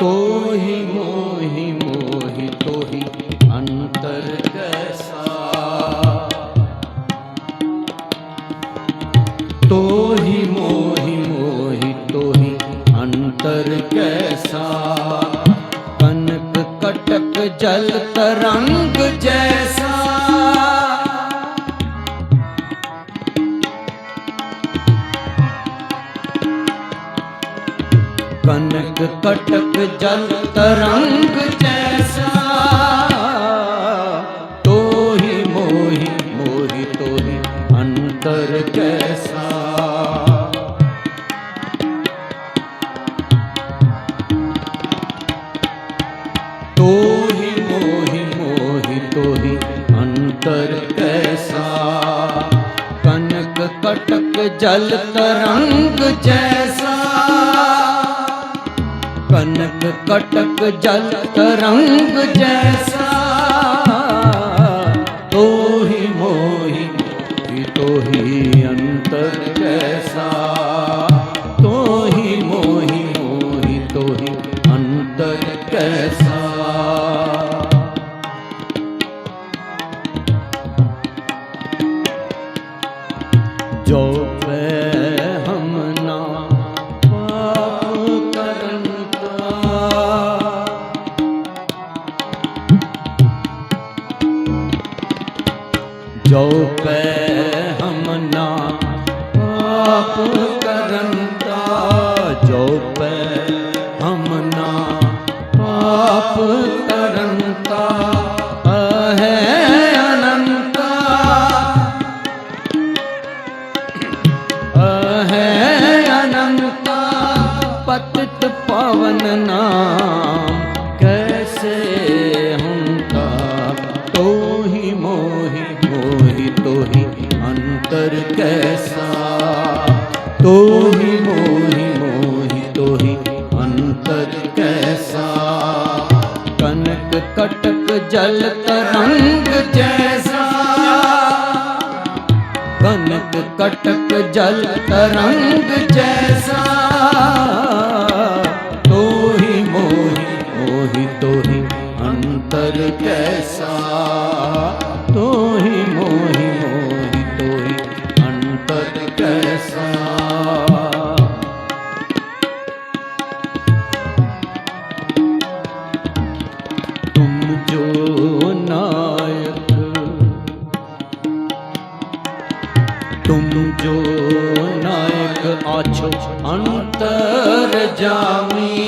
ਤੋਹੀ, ਮੋਹੀ ਮੋਹੀ, ਤੋਹੀ, ਅੰਤਰ ਕੈਸਾ। ਤੋਹੀ, ਮੋਹੀ ਮੋਹੀ, ਤੋਹੀ, ਅੰਤਰ ਕੈਸਾ। ਕਨਕ, ਕਟਕ, ਜਲ, ਤਰੰਗ ਕਨਕ ਕਟਕ ਜਲ ਤਰੰਗ ਜੈਸਾ। ਤੋਹੀ ਮੋਹੀ ਮੋਹੀ ਤੋਹੀ ਅੰਤਰ ਕੈਸਾ। ਤੋਹੀ ਮੋਹੀ ਮੋਹੀ ਤੋਹੀ ਅੰਤਰ ਕੈਸਾ। ਕਨਕ ਕਟਕ ਜਲ ਤਰੰਗ ਜੈਸਾ। ਕਨਕ ਕਟਕ ਜਲ ਤਰੰਗ ਜੈਸਾ। ਤੋਹੀ ਮੋਹੀ ਮੋਹੀ, ਤੋਹੀ ਅੰਤਰ ਕੈਸਾ। ਤੋਹੀ ਮੋਹੀ ਮੋਹੀ, ਤੋਹੀ ਅੰਤਰ ਕੈਸਾ। ਜੋ ਜੋ ਪੈ ਹਮ ਨਾ ਪਾਪ ਕਰਨ ਤਾ। ਜੋ ਪੈ ਹਮ ਪਾਪ ਕਰਨ ਹੈ ਅਨੰਤਾ। ਹੈ ਪਤਿਤ ਪਵਨ ਨਾਮ ਅੰਤਰ ਕੈਸਾ ਤੋਹੀ ਮੋਹੀ ਮੋਹੀ ਤੋਹੀ ਅੰਤਰ ਕੈਸਾ ਕਨਕ ਕਟਕ ਜਲ ਤਰੰਗ ਜੈਸਾ ਕਨਕ ਕਟਕ ਜਲ ਤਰੰਗ ਜੈਸਾ ਤੁਮ ਜੋ ਨਾਇਕ ਆਛੋ ਅੰਤਰ ਜਾਮੀ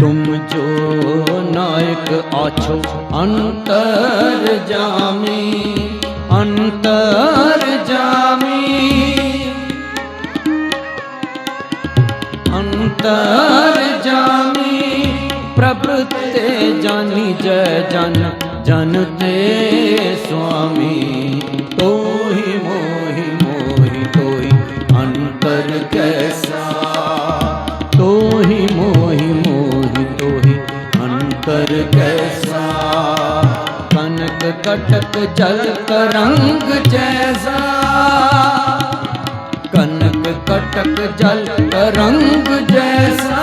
ਤੁਮ ਜੋ ਨਾਇਕ ਆਛੋ ਅੰਤਰ ਜਾਮੀ ਅੰਤਰ ਜਾਮੀ ਅੰਤਰ ਜਾਨੀ ਜੈ ਜਨ ਜਨ ਤੇ ਸੁਆਮੀ। ਤੋਹੀ ਮੋਹੀ ਮੋਹੀ ਤੋਹੀ, ਅੰਤਰ ਕੈਸਾ। ਤੋਹੀ ਮੋਹੀ ਮੋਹੀ ਤੋਹੀ, ਅੰਤਰ ਕੈਸਾ। ਕਨਕ ਕਟਕ ਜਲ ਤਰੰਗ ਜੈਸਾ। ਕਨਕ ਕਟਕ ਜਲ ਤਰੰਗ ਜੈਸਾ।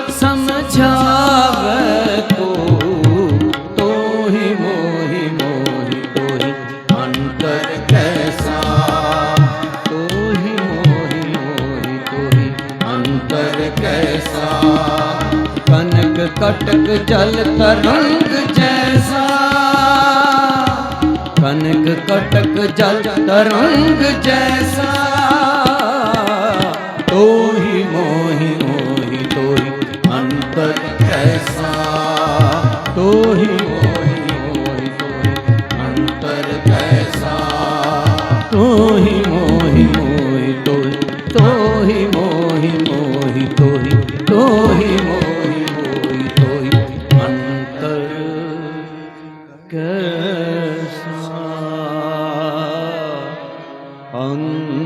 कटक जल तरंग जैसा कनक कटक जल तरंग जैसा तो ही मोहि मोहि तो ही अंतर कैसा तो ही Hung.